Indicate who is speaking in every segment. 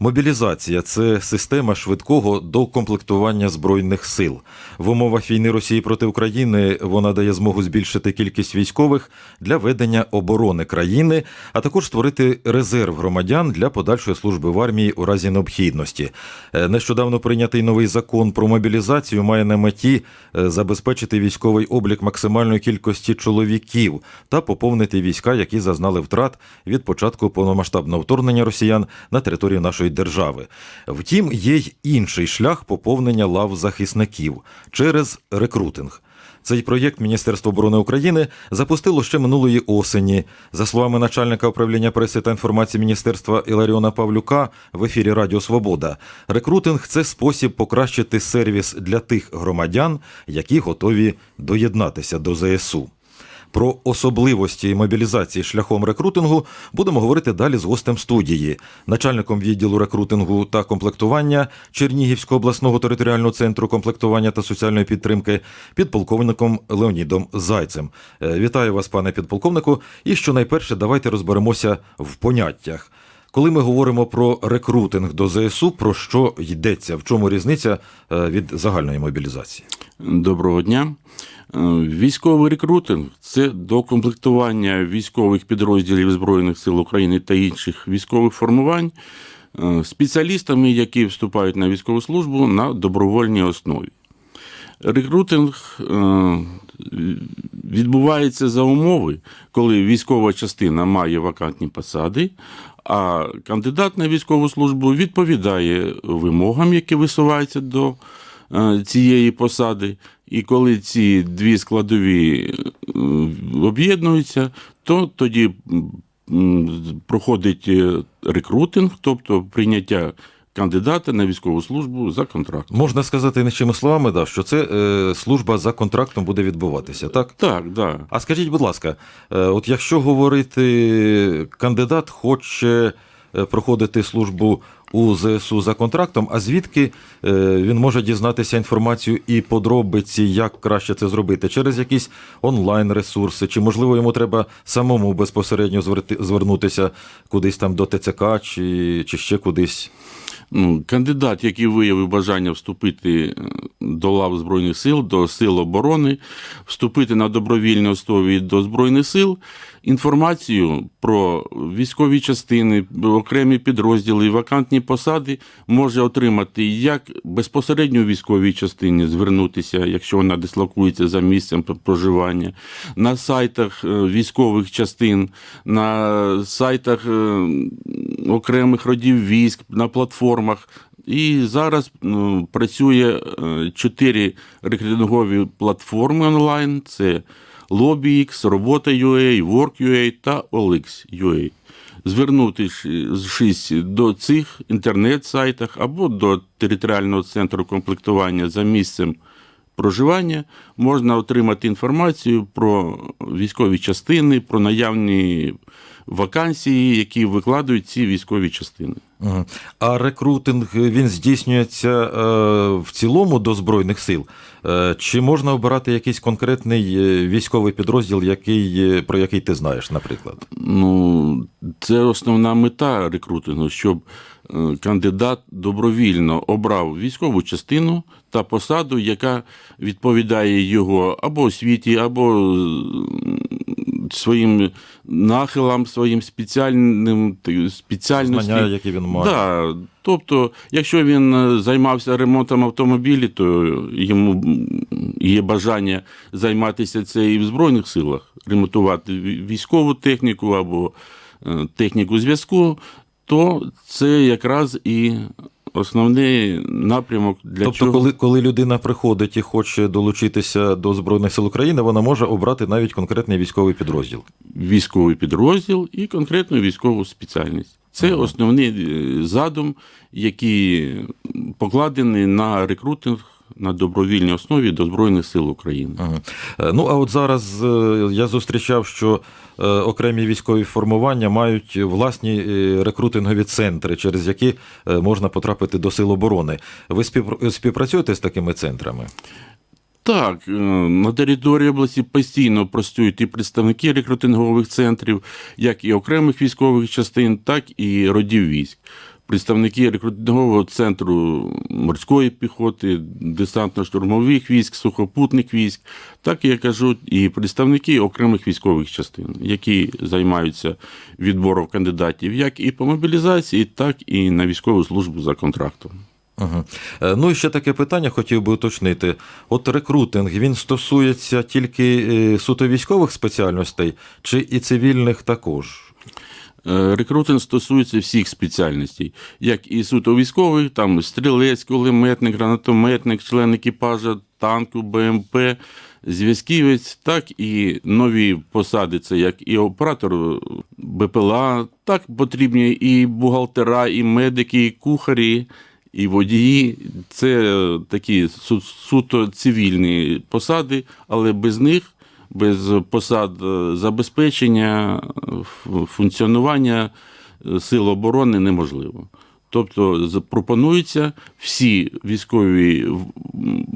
Speaker 1: Мобілізація це система швидкого докомплектування збройних сил. В умовах війни Росії проти України вона дає змогу збільшити кількість військових для ведення оборони країни, а також створити резерв громадян для подальшої служби в армії у разі необхідності. Е, Нещодавно прийнятий новий закон про мобілізацію має на меті е, забезпечити військовий облік максимальної кількості чоловіків та поповнити війська, які зазнали втрат від початку повномасштабного вторгнення росіян на територію нашої держави. Втім, є й інший шлях поповнення лав захисників через рекрутинг. Цей проєкт Міністерство оборони України запустило ще минулої осені. За словами начальника управління преси та інформації міністерства Іларіона Павлюка в ефірі Радіо Свобода, рекрутинг це спосіб покращити сервіс для тих громадян, які готові доєднатися до ЗСУ. Про особливості мобілізації шляхом рекрутингу будемо говорити далі з гостем студії, начальником відділу рекрутингу та комплектування Чернігівського обласного територіального центру комплектування та соціальної підтримки, підполковником Леонідом Зайцем. Е, Вітаю вас, пане підполковнику. І що найперше, давайте розберемося в поняттях. Коли ми говоримо про рекрутинг до ЗСУ, про що йдеться? В чому різниця е, від загальної мобілізації?
Speaker 2: Доброго дня. Е, Військовий рекрутинг це докомплектування військових підрозділів Збройних сил України та інших військових формувань е, спеціалістами, які вступають на військову службу на добровольній основі. Рекрутинг е, відбувається за умови, коли військова частина має вакантні посади, а кандидат на військову службу відповідає вимогам, які висуваються до цієї посади. І коли ці дві складові е, об'єднуються, то тоді проходить е, рекрутинг, тобто прийняття кандидата на військову службу за контрактом.
Speaker 1: Можна сказати іншими словами, да, що це е, служба за контрактом буде відбуватися, так?
Speaker 2: Так, да.
Speaker 1: А скажіть, будь ласка, е, от якщо говорити, кандидат хоче е, проходити службу у ЗСУ за контрактом, а звідки е, він може дізнатися інформацію і подробиці, як краще це зробити? Через якісь онлайн-ресурси, чи можливо йому треба самому безпосередньо звернутися кудись там до ТЦК чи, чи ще кудись?
Speaker 2: Ну, кандидат, який виявив бажання вступити е, до лав Збройних сил, до сил оборони, вступити на добровільній основі до Збройних сил, інформацію про військові частини, окремі підрозділи і вакантні посади може отримати як безпосередньо у військовій частині звернутися, якщо вона дислокується за місцем проживання, на сайтах е, військових частин, на сайтах е, окремих родів військ, на платформах. І зараз ну, працює е, чотири рекрутингові платформи онлайн: це LobbyX, Робота.ua, Work.ua та OLX.ua. Звернутися до цих інтернет-сайтах або до територіального центру комплектування за місцем проживання можна отримати інформацію про військові частини, про наявні вакансії, які викладають ці військові частини.
Speaker 1: А рекрутинг він здійснюється е, в цілому до Збройних сил? Е, Чи можна обирати якийсь конкретний е, військовий підрозділ, який, про який ти знаєш, наприклад?
Speaker 2: Ну, це основна мета рекрутингу, щоб кандидат добровільно обрав військову частину та посаду, яка відповідає його або освіті, або е, своїм нахилам, своїм спеціальним спеціальності.
Speaker 1: Знання, які він має.
Speaker 2: Да, тобто, якщо він е, займався ремонтом автомобілів, то йому є бажання займатися це і в Збройних силах, ремонтувати військову техніку або е, техніку зв'язку, то це якраз і основний напрямок для
Speaker 1: тобто,
Speaker 2: чого.
Speaker 1: коли, коли людина приходить і хоче долучитися до Збройних сил України, вона може обрати навіть конкретний військовий підрозділ.
Speaker 2: військовий підрозділ і конкретну військову спеціальність. Це основний е, задум, який покладений на рекрутинг на добровільній основі до Збройних сил України.
Speaker 1: Ага. Е, Ну а от зараз е, я зустрічав, що е, окремі військові формування мають власні рекрутингові центри, через які можна потрапити до сил оборони. Ви співпрацюєте з такими центрами?
Speaker 2: Так, на території області постійно працюють і представники рекрутингових центрів, як і окремих військових частин, так і родів військ. Представники рекрутингового центру морської піхоти, десантно-штурмових військ, сухопутних військ, так я кажу, і представники окремих військових частин, які займаються відбором кандидатів як і по мобілізації, так і на військову службу за контрактом.
Speaker 1: Угу. Ну і ще таке питання хотів би уточнити. От рекрутинг він стосується тільки е, суто військових спеціальностей чи і цивільних також?
Speaker 2: Е, Рекрутинг стосується всіх спеціальностей, як і суто військових, там стрілець, кулеметник, гранатометник, член екіпажа, танку, БМП, зв'язківець, так і нові посади, це як і оператор БПЛА, так потрібні і бухгалтера, і медики, і кухарі, і водії. Це такі суто цивільні посади, але без них без посад е, забезпечення функціонування е, сил оборони неможливо. Тобто пропонуються всі військові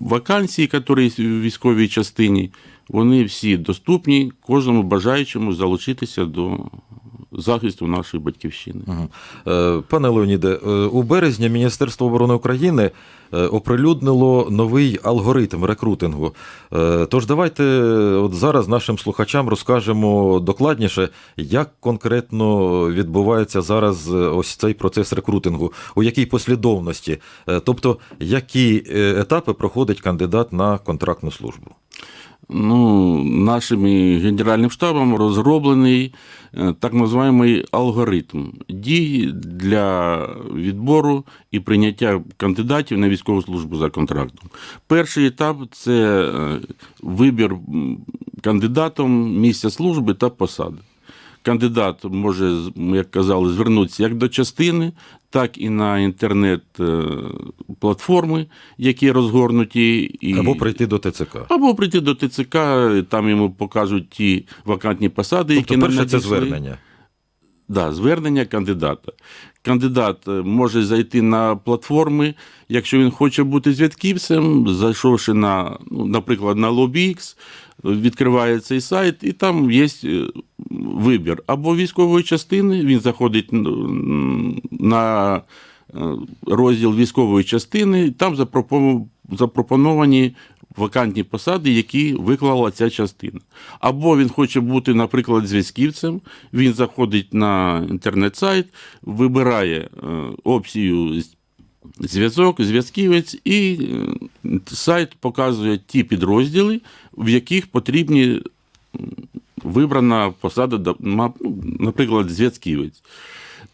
Speaker 2: вакансії, які в військовій частині, вони всі доступні кожному бажаючому залучитися до захисту нашої батьківщини.
Speaker 1: Е, Пане Леоніде, у березні Міністерство оборони України оприлюднило новий алгоритм рекрутингу. Е, Тож давайте е, от зараз нашим слухачам розкажемо докладніше, як конкретно відбувається зараз е, ось цей процес рекрутингу, у якій послідовності, Е, тобто які е, етапи проходить кандидат на контрактну службу.
Speaker 2: Ну, нашим генеральним штабом розроблений е, так називаємий алгоритм дій для відбору і прийняття кандидатів на військову службу за контрактом. Перший етап це е, вибір кандидатом місця служби та посади. Кандидат може, як казали, звернутися як до частини, так і на інтернет-платформи, які розгорнуті. І...
Speaker 1: Або прийти до ТЦК.
Speaker 2: Або прийти до ТЦК, там йому покажуть ті вакантні посади, які
Speaker 1: Тобто,
Speaker 2: нам
Speaker 1: перше це звернення.
Speaker 2: Да, звернення кандидата. Кандидат е, може зайти на платформи, якщо він хоче бути зв'язківцем, зайшовши на, ну, наприклад, на LobbyX, відкриває цей сайт, і там є е, вибір. Або військової частини, він заходить на е, розділ військової частини, і там запропоновані вакантні посади, які виклала ця частина. Або він хоче бути, наприклад, зв'язківцем, він заходить на інтернет-сайт, вибирає е, опцію зв'язок, зв'язківець, і сайт показує ті підрозділи, в яких потрібні вибрана посада, наприклад, зв'язківець.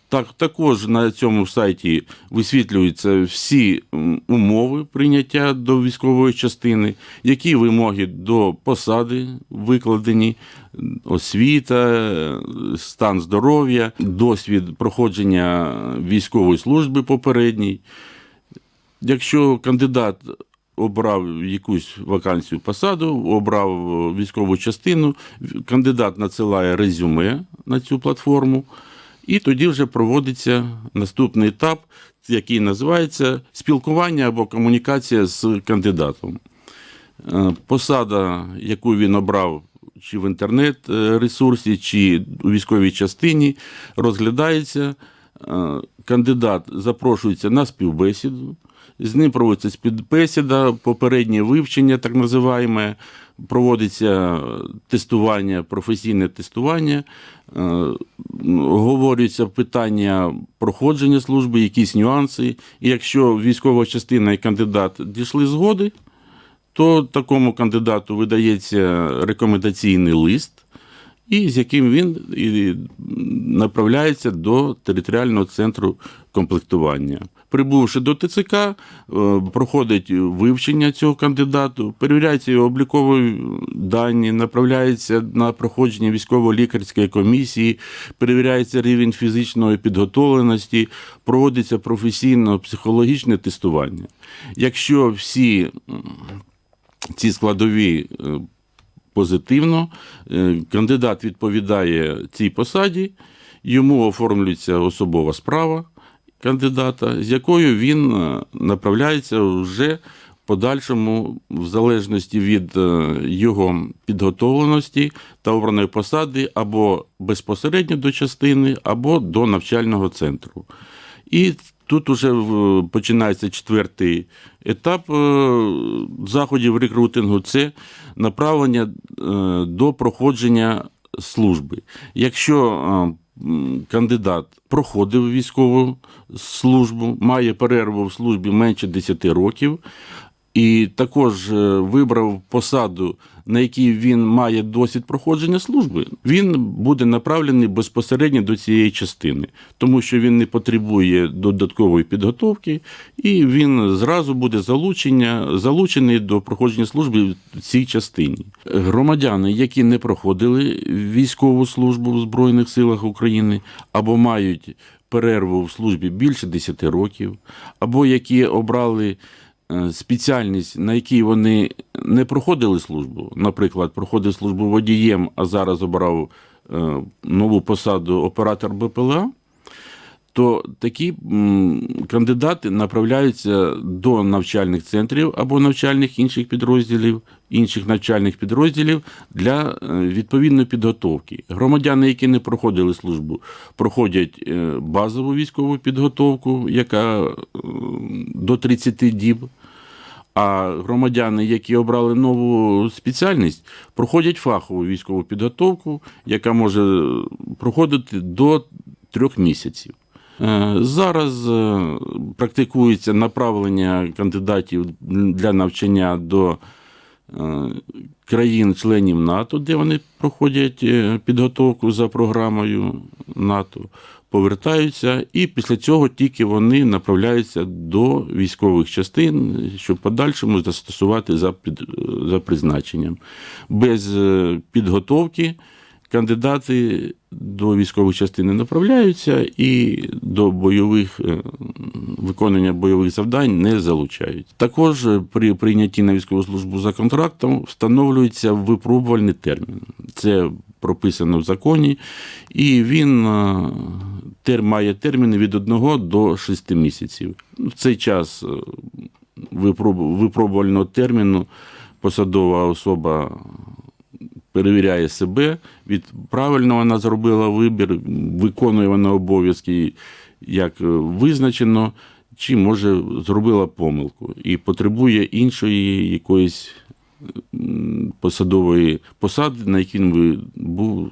Speaker 2: Так, також на цьому сайті висвітлюються всі умови прийняття до військової частини, які вимоги до посади викладені, освіта, стан здоров'я, досвід проходження військової служби попередній. Якщо кандидат обрав якусь вакансію посаду, обрав е, військову частину, кандидат надсилає резюме на цю платформу, і тоді вже проводиться наступний етап, який називається спілкування або комунікація з кандидатом. Е, Посада, яку він обрав чи в інтернет-ресурсі, чи у військовій частині, розглядається. Е, Кандидат запрошується на співбесіду. З ним проводиться співбесіда, попереднє вивчення, так називаємо, проводиться тестування, професійне тестування, е, говорються питання проходження служби, якісь нюанси. І якщо військова частина і кандидат дійшли згоди, то такому кандидату видається рекомендаційний лист, і з яким він і направляється до територіального центру комплектування. Прибувши до ТЦК, е, проходить вивчення цього кандидату, перевіряються його облікові дані, направляється на проходження військово-лікарської комісії, перевіряється рівень фізичної підготовленості, проводиться професійно-психологічне тестування. Якщо всі ці складові е, позитивно, е, кандидат відповідає цій посаді, йому оформлюється особова справа кандидата, з якою він е, направляється вже подальшому, в залежності від е, його підготовленості та обраної посади, або безпосередньо до частини, або до навчального центру. І тут уже починається четвертий етап е, заходів рекрутингу це направлення до проходження служби. Якщо кандидат проходив військову службу, має перерву в службі менше 10 років, і також е, вибрав посаду, на якій він має досвід проходження служби, він буде направлений безпосередньо до цієї частини, тому що він не потребує додаткової підготовки, і він зразу буде залучення, залучений до проходження служби в цій частині. Громадяни, які не проходили військову службу в Збройних силах України або мають перерву в службі більше 10 років, або які обрали спеціальність, на якій вони не проходили службу, наприклад, проходив службу водієм, а зараз обрав е, нову посаду оператор БПЛА, то такі кандидати направляються до навчальних центрів або навчальних інших підрозділів, інших навчальних підрозділів для е, відповідної підготовки. Громадяни, які не проходили службу, проходять е, базову військову підготовку, яка е, до 30 діб. А громадяни, які обрали нову спеціальність, проходять фахову військову підготовку, яка може проходити до трьох місяців. Е, Зараз е, практикується направлення кандидатів для навчання до е, країн-членів НАТО, де вони проходять підготовку за програмою НАТО, повертаються, і після цього тільки вони направляються до військових частин, щоб подальшому застосувати за, під, за призначенням. Без підготовки кандидати до військових частин не направляються і до бойових е, виконання бойових завдань не залучають. Також при прийнятті на військову службу за контрактом встановлюється випробувальний термін. Це прописано в законі, і він е, має терміни від 1 до 6 місяців. В цей час е, випробувального терміну посадова особа перевіряє себе, від правильно вона зробила вибір, виконує вона обов'язки, як е, визначено, чи може зробила помилку і потребує іншої якоїсь посадової посади, на якій він був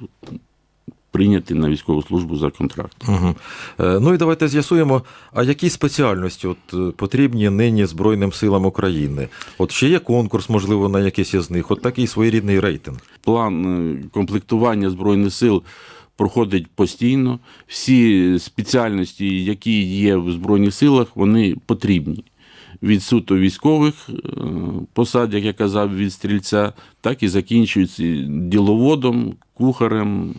Speaker 2: прийнятий на військову службу за контрактом.
Speaker 1: Угу. Ну і давайте з'ясуємо, а які спеціальності от, е, потрібні нині Збройним силам України? От ще є конкурс, можливо, на якийсь із них, от такий своєрідний рейтинг.
Speaker 2: План е, комплектування Збройних сил проходить постійно. Всі спеціальності, які є в Збройних силах, вони потрібні. Від суто військових е, посад, як я казав, від стрільця, так і закінчуються діловодом, кухарем.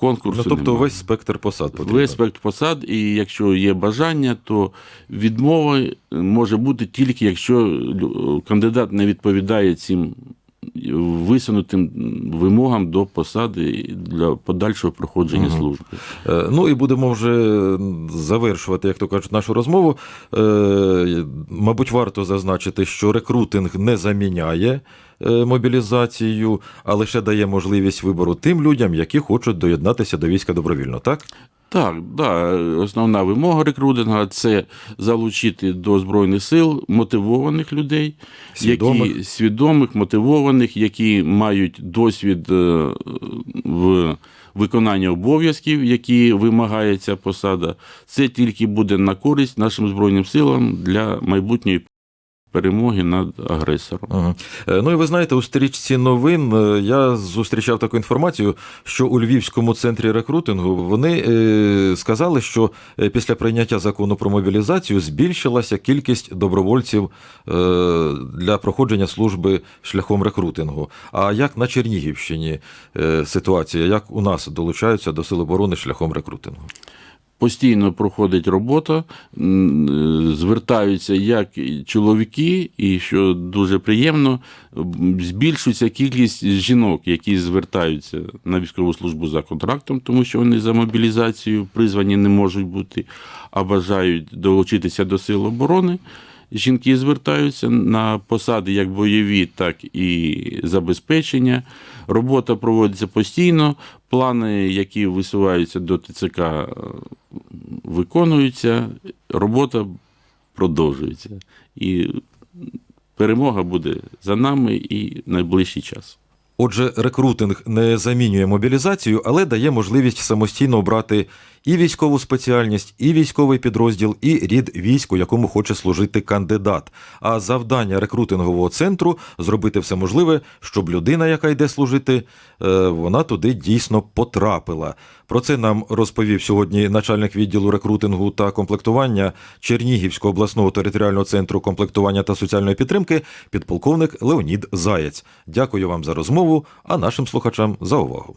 Speaker 2: Конкурсу
Speaker 1: Ну, тобто
Speaker 2: немає.
Speaker 1: весь спектр посад потрібен.
Speaker 2: Весь спектр посад, і якщо є бажання, то відмова може бути тільки якщо кандидат не відповідає цим висунутим вимогам до посади для подальшого проходження
Speaker 1: Мгм.
Speaker 2: служби.
Speaker 1: Е, Ну і будемо вже завершувати, як то кажуть, нашу розмову. Е, Мабуть, варто зазначити, що рекрутинг не заміняє е, мобілізацію, а лише дає можливість вибору тим людям, які хочуть доєднатися до війська добровільно, так?
Speaker 2: Так, да, основна вимога рекрутинга це залучити до Збройних сил мотивованих людей,
Speaker 1: Свідомих.
Speaker 2: які свідомих, мотивованих, які мають досвід е, в виконанні обов'язків, які вимагає ця посада. Це тільки буде на користь нашим Збройним силам для майбутньої перемоги над агресором.
Speaker 1: Ага. Е, Ну і ви знаєте, у стрічці новин е, я зустрічав таку інформацію, що у Львівському центрі рекрутингу вони е, сказали, що після прийняття закону про мобілізацію збільшилася кількість добровольців для проходження служби шляхом рекрутингу. А як на Чернігівщині ситуація, як у нас долучаються до Сил оборони шляхом рекрутингу?
Speaker 2: Постійно проходить робота, е, звертаються як чоловіки, і що дуже приємно, збільшується кількість жінок, які звертаються на військову службу за контрактом, тому що вони за мобілізацію призвані не можуть бути, а бажають долучитися до сил оборони. жінки звертаються на посади як бойові, так і забезпечення. Робота проводиться постійно. Плани, які висуваються до ТЦК, виконуються. Робота продовжується. І перемога буде за нами і найближчий час.
Speaker 1: Отже, рекрутинг не замінює мобілізацію, але дає можливість самостійно обрати і військову спеціальність, і військовий підрозділ, і рід військ, у якому хоче служити кандидат. А завдання рекрутингового центру зробити все можливе, щоб людина, яка йде служити, е, вона туди дійсно потрапила. Про це нам розповів сьогодні начальник відділу рекрутингу та комплектування Чернігівського обласного територіального центру комплектування та соціальної підтримки підполковник Леонід Заєць. Дякую вам за розмову, а нашим слухачам за увагу.